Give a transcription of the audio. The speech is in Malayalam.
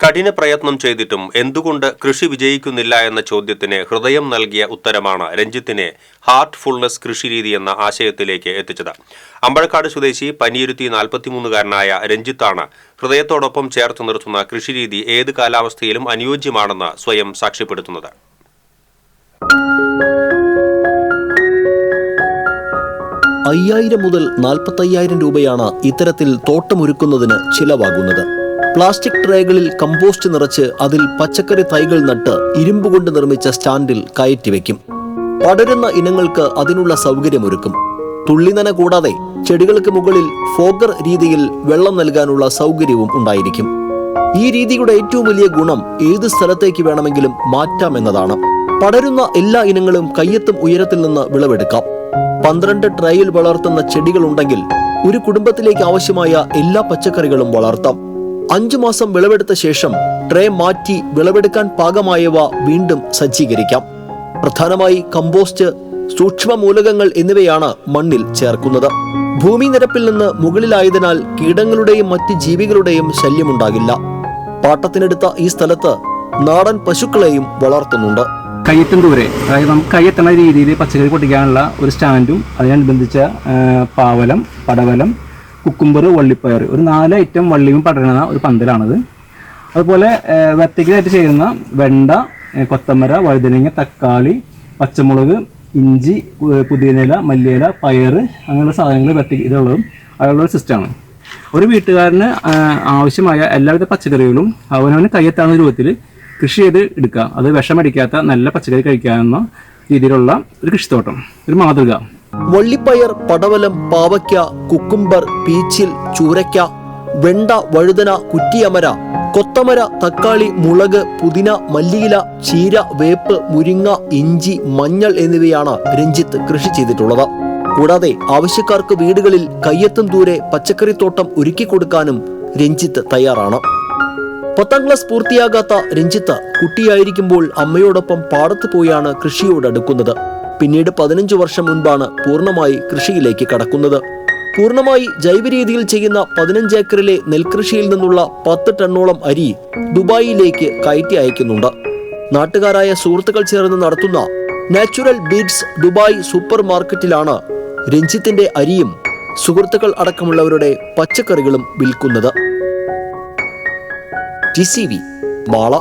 കഠിന പ്രയത്നം ചെയ്തിട്ടും എന്തുകൊണ്ട് കൃഷി വിജയിക്കുന്നില്ല എന്ന ചോദ്യത്തിന് ഹൃദയം നൽകിയ ഉത്തരമാണ് രഞ്ജിത്തിനെ ഹാർട്ട് ഫുൾനെസ് കൃഷിരീതി എന്ന ആശയത്തിലേക്ക് എത്തിച്ചത്. അമ്പഴക്കാട് സ്വദേശി പനിയിരുത്തി നാൽപ്പത്തിമൂന്നുകാരനായ രഞ്ജിത്താണ് ഹൃദയത്തോടൊപ്പം ചേർത്ത് നിർത്തുന്ന കൃഷിരീതി ഏത് കാലാവസ്ഥയിലും അനുയോജ്യമാണെന്ന് സ്വയം സാക്ഷ്യപ്പെടുത്തുന്നത്. അയ്യായിരം മുതൽ നാൽപ്പത്തയ്യായിരം രൂപയാണ് ഇത്തരത്തിൽ തോട്ടമൊരുക്കുന്നതിന് ചിലവാകുന്നത്. പ്ലാസ്റ്റിക് ട്രേകളിൽ കമ്പോസ്റ്റ് നിറച്ച് അതിൽ പച്ചക്കറി തൈകൾ നട്ട് ഇരുമ്പ് കൊണ്ട് നിർമ്മിച്ച സ്റ്റാൻഡിൽ കയറ്റി വെക്കും പടരുന്ന ഇനങ്ങൾക്ക് അതിനുള്ള സൗകര്യമൊരുക്കും. തുള്ളിനന കൂടാതെ ചെടികൾക്ക് മുകളിൽ ഫോഗർ രീതിയിൽ വെള്ളം നൽകാനുള്ള സൗകര്യവും ഉണ്ടായിരിക്കും. ഈ രീതിയുടെ ഏറ്റവും വലിയ ഗുണം ഏത് സ്ഥലത്തേക്ക് വേണമെങ്കിലും മാറ്റാം എന്നതാണ്. പടരുന്ന എല്ലാ ഇനങ്ങളും കയ്യെത്തും ഉയരത്തിൽ നിന്ന് വിളവെടുക്കാം. പന്ത്രണ്ട് ട്രയിൽ വളർത്തുന്ന ചെടികളുണ്ടെങ്കിൽ ഒരു കുടുംബത്തിലേക്ക് ആവശ്യമായ എല്ലാ പച്ചക്കറികളും വളർത്താം. അഞ്ചു മാസം വിളവെടുത്ത ശേഷം ട്രേ മാറ്റി വിളവെടുക്കാൻ പാകമായവ വീണ്ടും സജ്ജീകരിക്കാം. പ്രധാനമായി കമ്പോസ്റ്റ് സൂക്ഷ്മ മൂലകങ്ങൾ എന്നിവയാണ് മണ്ണിൽ ചേർക്കുന്നത്. ഭൂമി നിരപ്പിൽ നിന്ന് മുകളിലായതിനാൽ കീടങ്ങളുടെയും മറ്റ് ജീവികളുടെയും ശല്യമുണ്ടാകില്ല. പാട്ടത്തിനെടുത്ത ഈ സ്ഥലത്ത് നാടൻ പശുക്കളെയും വളർത്തുന്നുണ്ട്. കയ്യെത്തും അതായത് നമുക്ക് കയ്യെത്തണ രീതിയിൽ പച്ചക്കറി പൊട്ടിക്കാനുള്ള ഒരു സ്റ്റാൻഡും അതിനനുബന്ധിച്ച പാവലം പടവലം കുക്കുംബർ വള്ളിപ്പയർ. ഒരു നാല് ഐറ്റം വള്ളിയും പടരുന്ന ഒരു പന്തലാണത്. അതുപോലെ വെത്തയ്ക്കായിട്ട് ചെയ്യുന്ന വെണ്ട കൊത്തമര വഴുതനങ്ങ തക്കാളി പച്ചമുളക് ഇഞ്ചി പുതിയനില മല്ലിയില പയർ അങ്ങനെയുള്ള സാധനങ്ങൾ വെത്തി ഇതുള്ളതും അതിനുള്ള ഒരു സിസ്റ്റമാണ് ഒരു വീട്ടുകാരന് ആവശ്യമായ എല്ലാവിധ പച്ചക്കറികളും അവനവന് കയ്യെത്താവുന്ന രൂപത്തിൽ കൃഷി ചെയ്ത് എടുക്കുക. അത് വിഷമടിക്കാത്ത നല്ല പച്ചക്കറി കഴിക്കാവുന്ന രീതിയിലുള്ള ഒരു കൃഷിത്തോട്ടം ഒരു മാതൃക. വള്ളിപ്പയർ പടവലം പാവയ്ക്ക കുക്കുംബർ പീച്ചിൽ ചൂരയ്ക്ക വെണ്ട വഴുതന കുറ്റിയമര കൊത്തമര തക്കാളി മുളക് പുതിന മല്ലിയില ചീര വേപ്പ് മുരിങ്ങ ഇഞ്ചി മഞ്ഞൾ എന്നിവയാണ് രഞ്ജിത്ത് കൃഷി ചെയ്തിട്ടുള്ളത്. കൂടാതെ ആവശ്യക്കാർക്ക് വീടുകളിൽ കയ്യെത്തും ദൂരെ പച്ചക്കറിത്തോട്ടം ഒരുക്കി കൊടുക്കാനും രഞ്ജിത്ത് തയ്യാറാണ്. പത്താം ക്ലാസ് പൂർത്തിയാകാത്ത രഞ്ജിത്ത് കുട്ടിയായിരിക്കുമ്പോൾ അമ്മയോടൊപ്പം പാടത്ത് പോയാണ് കൃഷിയോടടുക്കുന്നത് പിന്നീട് പതിനഞ്ച് വർഷം മുൻപാണ് പൂർണമായി കൃഷിയിലേക്ക് കടക്കുന്നത്. പൂർണമായി ജൈവരീതിയിൽ ചെയ്യുന്ന പതിനഞ്ച് ഏക്കറിലെ നെൽകൃഷിയിൽ നിന്നുള്ള പത്ത് ടണ്ണോളം അരി ദുബായിയിലേക്ക് കയറ്റി അയക്കുന്നുണ്ട്. നാട്ടുകാരായ സുഹൃത്തുക്കൾ ചേർന്ന് നടത്തുന്ന നാച്ചുറൽ ബീഡ്സ് ദുബായ് സൂപ്പർ മാർക്കറ്റിലാണ് രഞ്ജിത്തിന്റെ അരിയും സുഹൃത്തുക്കൾ അടക്കമുള്ളവരുടെ പച്ചക്കറികളും വിൽക്കുന്നത്. T C V Mala